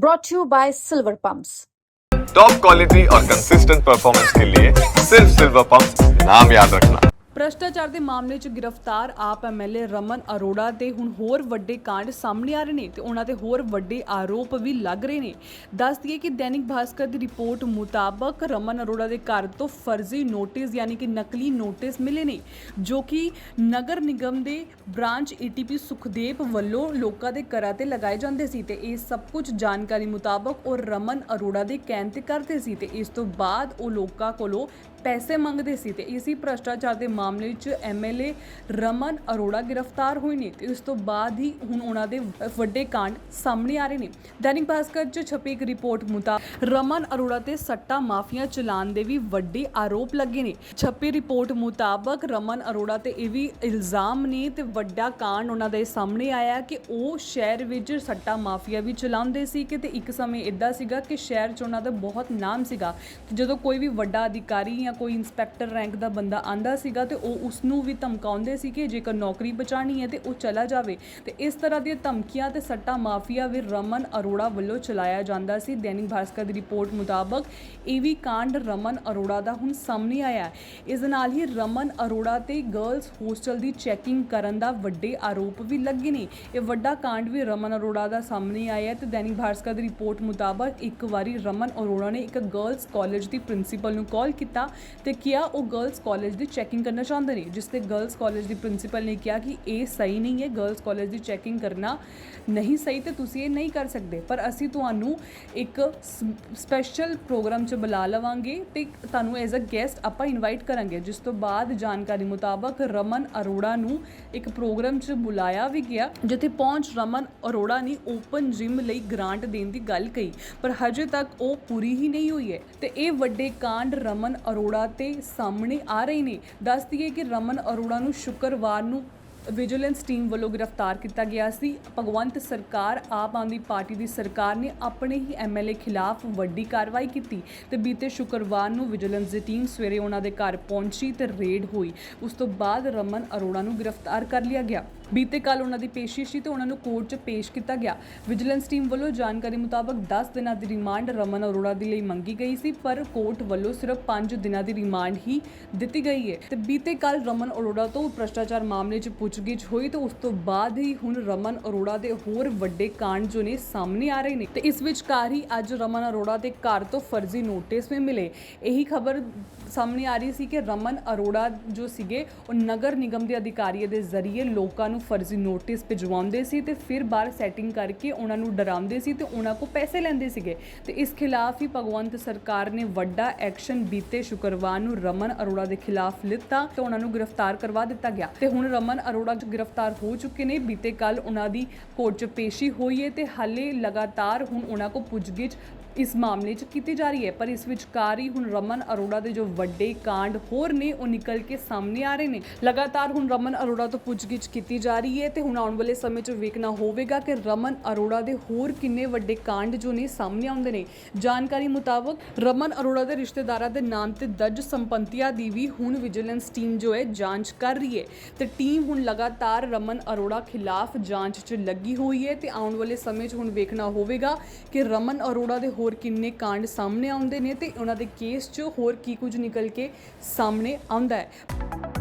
brought to you by Silver Pumps. Top quality और consistent performance के लिए सिर्फ सिल्वर पंप नाम याद रखना ਭ੍ਰਸ਼ਟਾਚਾਰ ਦੇ ਮਾਮਲੇ 'ਚ ਗ੍ਰਿਫਤਾਰ ਆਪ ਐਮਐਲਏ ਰਮਨ ਅਰੋੜਾ ਤੇ ਹੁਣ ਹੋਰ ਵੱਡੇ ਕਾਂਡ ਸਾਹਮਣੇ ਆ ਰਹੇ ਨੇ ਤੇ ਉਹਨਾਂ ਤੇ ਹੋਰ ਵੱਡੇ ਆਰੋਪ ਵੀ ਲੱਗ ਰਹੇ ਨੇ। ਦੱਸ ਦਈਏ ਕਿ ਦੈਨਿਕ ਭਾਸਕਰ ਦੀ ਰਿਪੋਰਟ ਮੁਤਾਬਕ ਰਮਨ ਅਰੋੜਾ ਦੇ ਘਰ ਤੋਂ ਫਰਜ਼ੀ ਨੋਟਿਸ ਯਾਨੀ ਕਿ ਨਕਲੀ ਨੋਟਿਸ ਮਿਲੇ ਨੇ, ਜੋ ਕਿ ਨਗਰ ਨਿਗਮ ਦੇ ਬ੍ਰਾਂਚ ਏਟੀਪੀ ਸੁਖਦੇਵ ਵੱਲੋਂ ਲੋਕਾਂ ਦੇ ਘਰਾਂ ਤੇ ਲਗਾਏ ਜਾਂਦੇ ਸੀ ਤੇ ਇਹ ਸਭ ਕੁਝ ਜਾਣਕਾਰੀ ਮੁਤਾਬਕ ਉਹ ਰਮਨ ਅਰੋੜਾ ਦੇ ਕਹਿਣ ਤੇ ਕਰਦੇ ਸੀ ਤੇ ਇਸ ਤੋਂ ਬਾਅਦ ਉਹ ਲੋਕਾਂ ਕੋਲੋਂ ਪੈਸੇ ਮੰਗਦੇ ਸੀ ਤੇ ਇਸੇ ਭ੍ਰਸ਼ਟਾਚਾਰ ਦੇ ਮਾਮਲੇ ਵਿੱਚ ਐਮਐਲਏ ਰਮਨ ਅਰੋੜਾ ਗ੍ਰਿਫਤਾਰ ਹੋਏ ਨੇ ਤੇ ਉਸ ਤੋਂ ਬਾਅਦ ਹੀ ਹੁਣ ਉਹਨਾਂ ਦੇ ਵੱਡੇ ਕਾਂਡ ਸਾਹਮਣੇ ਆ ਰਹੇ ਨੇ। ਦੈਨਿਕ ਭਾਸਕਰ 'ਚ ਛਪੀ ਇੱਕ ਰਿਪੋਰਟ ਮੁਤਾਬਕ ਰਮਨ ਅਰੋੜਾ ਤੇ ਸੱਟਾ ਮਾਫੀਆ ਚਲਾਨ ਦੇ ਵੀ ਵੱਡੇ ਆਰੋਪ ਲੱਗੇ ਨੇ। ਛਪੀ ਰਿਪੋਰਟ ਮੁਤਾਬਕ ਰਮਨ ਅਰੋੜਾ ਤੇ ਇਹ ਵੀ ਇਲਜ਼ਾਮ ਨੇ ਤੇ ਵੱਡਾ ਕਾਂਡ ਉਹਨਾਂ ਦੇ ਸਾਹਮਣੇ ਆਇਆ ਕਿ ਉਹ ਸ਼ਹਿਰ ਵਿੱਚ ਸੱਟਾ ਮਾਫੀਆ ਵੀ ਚਲਾਉਂਦੇ ਸੀ ਕਿ ਤੇ ਇੱਕ ਸਮੇਂ ਇਦਾਂ ਸੀਗਾ ਕਿ ਸ਼ਹਿਰ 'ਚ ਉਹਨਾਂ ਦਾ ਬਹੁਤ ਨਾਮ ਸੀਗਾ। ਜਦੋਂ ਕੋਈ ਵੀ ਵੱਡਾ ਅਧਿਕਾਰੀ ਜਾਂ ਕੋਈ ਇੰਸਪੈਕਟਰ ਰੈਂਕ ਦਾ ਬੰਦਾ ਆਂਦਾ ਸੀਗਾ ਤੇ ਉਹ ਉਸ ਨੂੰ ਵੀ ਧਮਕਾਉਂਦੇ ਸੀ ਕਿ ਜੇਕਰ ਨੌਕਰੀ ਬਚਾਣੀ ਹੈ ਤੇ ਉਹ ਚਲਾ ਜਾਵੇ। ਤੇ ਇਸ ਤਰ੍ਹਾਂ ਦੀਆਂ ਧਮਕੀਆਂ ਤੇ ਸੱਟਾ ਮਾਫੀਆ ਵੀ ਰਮਨ ਅਰੋੜਾ ਵੱਲੋਂ ਚਲਾਇਆ ਜਾਂਦਾ ਸੀ। ਦੈਨਿਕ ਭਾਸਕਰ ਦੀ ਰਿਪੋਰਟ ਮੁਤਾਬਕ ਇਹ ਵੀ ਕਾਂਡ ਰਮਨ ਅਰੋੜਾ ਦਾ ਹੁਣ ਸਾਹਮਣੇ ਆਇਆ ਹੈ। ਇਸ ਦੇ ਨਾਲ ਹੀ ਰਮਨ ਅਰੋੜਾ ਤੇ ਗਰਲਸ ਹੋਸਟਲ ਦੀ ਚੈਕਿੰਗ ਕਰਨ ਦਾ ਵੱਡੇ ਆਰੋਪ ਵੀ ਲੱਗੇ ਨੇ। ਇਹ ਵੱਡਾ ਕਾਂਡ ਵੀ ਰਮਨ ਅਰੋੜਾ ਦਾ ਸਾਹਮਣੇ ਆਇਆ ਹੈ ਤੇ ਦੈਨਿਕ ਭਾਸਕਰ ਦੀ ਰਿਪੋਰਟ ਮੁਤਾਬਕ ਇੱਕ ਵਾਰੀ ਰਮਨ ਅਰੋੜਾ ਨੇ ਇੱਕ ਗਰਲਸ ਕਾਲਜ ਦੀ ਪ੍ਰਿੰਸੀਪਲ ਨੂੰ ਕਾਲ ਕੀਤਾ ਤੇ ਕਿਹਾ ਉਹ ਗਰਲਸ ਕਾਲਜ ਦੀ ਚੈਕਿੰਗ ਕਰਨ ਚਾਹੁੰਦੇ ਨੇ, ਜਿਸ ਤੇ ਗਰਲਸ ਕਾਲਜ ਦੀ ਪ੍ਰਿੰਸੀਪਲ ਨੇ ਕਿਹਾ ਕਿ ਇਹ ਸਹੀ ਨਹੀਂ ਹੈ ਗਰਲਸ ਕਾਲਜ ਦੀ ਚੈਕਿੰਗ ਕਰਨਾ ਨਹੀਂ ਸਹੀ ਤੇ ਤੁਸੀਂ ਇਹ ਨਹੀਂ ਕਰ ਸਕਦੇ। ਪਰ ਅਸੀਂ ਤੁਹਾਨੂੰ ਇੱਕ ਸਪੈਸ਼ਲ ਪ੍ਰੋਗਰਾਮ 'ਚ ਬੁਲਾ ਲਵਾਂਗੇ ਤੇ ਤੁਹਾਨੂੰ ਐਜ਼ ਅ ਗੈਸਟ ਆਪਾਂ ਇਨਵਾਈਟ ਕਰਾਂਗੇ, ਜਿਸ ਤੋਂ ਬਾਅਦ ਜਾਣਕਾਰੀ ਮੁਤਾਬਕ ਰਮਨ ਅਰੋੜਾ ਨੂੰ ਇੱਕ ਪ੍ਰੋਗਰਾਮ 'ਚ ਬੁਲਾਇਆ ਵੀ ਗਿਆ, ਜਿੱਥੇ ਪਹੁੰਚ ਰਮਨ ਅਰੋੜਾ ਨੇ ਓਪਨ ਜਿਮ ਲਈ ਗ੍ਰਾਂਟ ਦੇਣ ਦੀ ਗੱਲ ਕਹੀ। ਪਰ ਹਜੇ ਤੱਕ ਉਹ ਪੂਰੀ ਹੀ ਨਹੀਂ ਹੋਈ ਹੈ ਤੇ ਇਹ ਵੱਡੇ ਕਾਂਡ ਰਮਨ ਅਰੋੜਾ ਤੇ ਸਾਹਮਣੇ ਆ ਰਹੇ ਨੇ। ਦੱਸ ਦਈਏ ਕਿ ਰਮਨ ਅਰੋੜਾ ਨੂੰ ਸ਼ੁੱਕਰਵਾਰ ਨੂੰ ਵਿਜੀਲੈਂਸ ਟੀਮ ਵੱਲੋਂ ਗ੍ਰਿਫਤਾਰ ਕੀਤਾ ਗਿਆ ਸੀ। ਭਗਵੰਤ ਸਰਕਾਰ, ਆਪ ਆਦਮੀ ਪਾਰਟੀ ਦੀ ਸਰਕਾਰ ਨੇ ਆਪਣੇ ਹੀ ਐਮਐਲਏ ਖਿਲਾਫ ਵੱਡੀ ਕਾਰਵਾਈ ਕੀਤੀ ਤੇ ਬੀਤੇ ਸ਼ੁੱਕਰਵਾਰ ਨੂੰ ਵਿਜੀਲੈਂਸ ਦੀ ਟੀਮ ਸਵੇਰੇ ਉਹਨਾਂ ਦੇ ਘਰ ਪਹੁੰਚੀ ਤੇ ਰੇਡ ਹੋਈ। ਉਸ ਤੋਂ ਬਾਅਦ ਰਮਨ ਅਰੋੜਾ ਨੂੰ ਗ੍ਰਿਫਤਾਰ ਕਰ ਲਿਆ ਗਿਆ। ਬੀਤੇ ਕੱਲ ਉਹਨਾਂ ਦੀ ਪੇਸ਼ੀ ਸੀ ਤੇ ਉਹਨਾਂ ਨੂੰ ਕੋਰਟ 'ਚ ਪੇਸ਼ ਕੀਤਾ ਗਿਆ। ਵਿਜੀਲੈਂਸ ਟੀਮ ਵੱਲੋਂ ਜਾਣਕਾਰੀ ਮੁਤਾਬਕ 10 ਦਿਨਾਂ ਦੀ ਰਿਮਾਂਡ ਰਮਨ ਅਰੋੜਾ ਦੇ ਲਈ ਮੰਗੀ ਗਈ ਸੀ, ਪਰ ਕੋਰਟ ਵੱਲੋਂ ਸਿਰਫ 5 ਦਿਨਾਂ ਦੀ ਰਿਮਾਂਡ ਹੀ ਦਿੱਤੀ ਗਈ ਹੈ। ਤੇ ਬੀਤੇ ਕੱਲ ਰਮਨ ਅਰੋੜਾ ਤੋਂ ਭ੍ਰਸ਼ਟਾਚਾਰ ਮਾਮਲੇ 'ਚ ਪੁੱਛਗਿੱਛ ਹੋਈ ਤੇ ਉਸ ਤੋਂ ਬਾਅਦ ਹੀ ਹੁਣ ਰਮਨ ਅਰੋੜਾ ਦੇ ਹੋਰ ਵੱਡੇ ਕਾਂਡ ਜੋ ਨੇ ਸਾਹਮਣੇ ਆ ਰਹੇ ਨੇ। ਤੇ ਇਸ ਵਿਚਕਾਰ ਹੀ ਅੱਜ ਰਮਨ ਅਰੋੜਾ ਦੇ ਘਰ ਤੋਂ ਫਰਜ਼ੀ ਨੋਟਿਸ ਵੀ ਮਿਲੇ। ਇਹੀ ਖਬਰ ਸਾਹਮਣੇ ਆ ਰਹੀ ਸੀ ਕਿ ਰਮਨ ਅਰੋੜਾ ਜੋ ਸੀਗੇ, ਉਹ ਨਗਰ ਨਿਗਮ ਦੇ ਅਧਿਕਾਰੀਆਂ ਦੇ ਜ਼ਰੀਏ ਲੋਕਾਂ ਨੂੰ ਫਰਜ਼ੀ ਨੋਟਿਸ ਭਿਜਵਾਉਂਦੇ ਸੀ ਤੇ ਫਿਰ ਬਾਹਰ ਸੈਟਿੰਗ ਕਰਕੇ ਉਹਨਾਂ ਨੂੰ ਡਰਾਉਂਦੇ ਸੀ ਤੇ ਉਹਨਾਂ ਕੋਲ ਪੈਸੇ ਲੈਂਦੇ ਸੀਗੇ। ਤੇ ਇਸ ਖਿਲਾਫ ਹੀ ਭਗਵੰਤ ਸਰਕਾਰ ਨੇ ਵੱਡਾ ਐਕਸ਼ਨ ਬੀਤੇ ਸ਼ੁੱਕਰਵਾਰ ਨੂੰ ਰਮਨ ਅਰੋੜਾ ਦੇ ਖਿਲਾਫ ਲਿੱਤਾ ਤੇ ਉਹਨਾਂ ਨੂੰ ਗ੍ਰਿਫਤਾਰ ਕਰਵਾ ਦਿੱਤਾ ਗਿਆ। ਤੇ ਹੁਣ ਰਮਨ ਅਰੋੜਾ ਗ੍ਰਿਫਤਾਰ ਹੋ ਚੁੱਕੇ ਨੇ, ਬੀਤੇ ਕੱਲ ਉਹਨਾਂ ਦੀ ਕੋਰਟ 'ਚ ਪੇਸ਼ੀ ਹੋਈ ਹੈ ਤੇ ਹਾਲੇ ਲਗਾਤਾਰ ਹੁਣ ਉਹਨਾਂ ਕੋ ਪੁੱਛਗਿੱਛ ਇਸ ਮਾਮਲੇ 'ਚ ਕੀਤੀ ਜਾ ਰਹੀ ਹੈ, ਪਰ ਇਸ ਵਿਚਕਾਰ ਹੀ ਹੁਣ ਰਮਨ ਅਰੋੜਾ ਦੇ ਜੋ ਵੱਡੇ ਕਾਂਡ ਹੋਰ ਨੇ, ਉਹ ਨਿਕਲ ਕੇ ਸਾਹਮਣੇ ਆ ਰਹੇ ਨੇ। ਲਗਾਤਾਰ ਹੁਣ ਰਮਨ ਅਰੋੜਾ ਤੋਂ ਪੁੱਛਗਿੱਛ ਕੀਤੀ ਜਾ ਰਹੀ ਹੈ ਤੇ ਹੁਣ ਆਉਣ ਵਾਲੇ ਸਮੇਂ 'ਚ ਵੇਖਣਾ ਹੋਵੇਗਾ ਕਿ ਰਮਨ ਅਰੋੜਾ ਦੇ ਹੋਰ ਕਿੰਨੇ ਵੱਡੇ ਕਾਂਡ ਜੋ ਨੇ ਸਾਹਮਣੇ ਆਉਂਦੇ ਨੇ। ਜਾਣਕਾਰੀ ਮੁਤਾਬਕ ਰਮਨ ਅਰੋੜਾ ਦੇ ਰਿਸ਼ਤੇਦਾਰਾਂ ਦੇ ਨਾਮ ਤੇ ਦਰਜ ਸੰਪੰਤੀਆਂ ਦੀ ਵੀ ਹੁਣ ਵਿਜੀਲੈਂਸ ਟੀਮ ਜੋ ਹੈ ਜਾਂਚ ਕਰ ਰਹੀ ਹੈ। ਤੇ ਟੀਮ ਹੁਣ ਲਗਾਤਾਰ ਰਮਨ ਅਰੋੜਾ ਖਿਲਾਫ ਜਾਂਚ 'ਚ ਲੱਗੀ ਹੋਈ ਹੈ ਤੇ ਆਉਣ ਵਾਲੇ ਸਮੇਂ 'ਚ ਹੁਣ ਵੇਖਣਾ ਹੋਵੇਗਾ ਕਿ ਰਮਨ ਅਰੋੜਾ ਦੇ ਹੋਰ ਕਿੰਨੇ ਕਾਂਡ ਸਾਹਮਣੇ ਆਉਂਦੇ ਨੇ ਤੇ ਉਹਨਾਂ ਦੇ ਕੇਸ 'ਚ ਹੋਰ ਕੀ ਕੁਝ ਨਿਕਲ ਕੇ ਸਾਹਮਣੇ ਆਉਂਦਾ ਹੈ।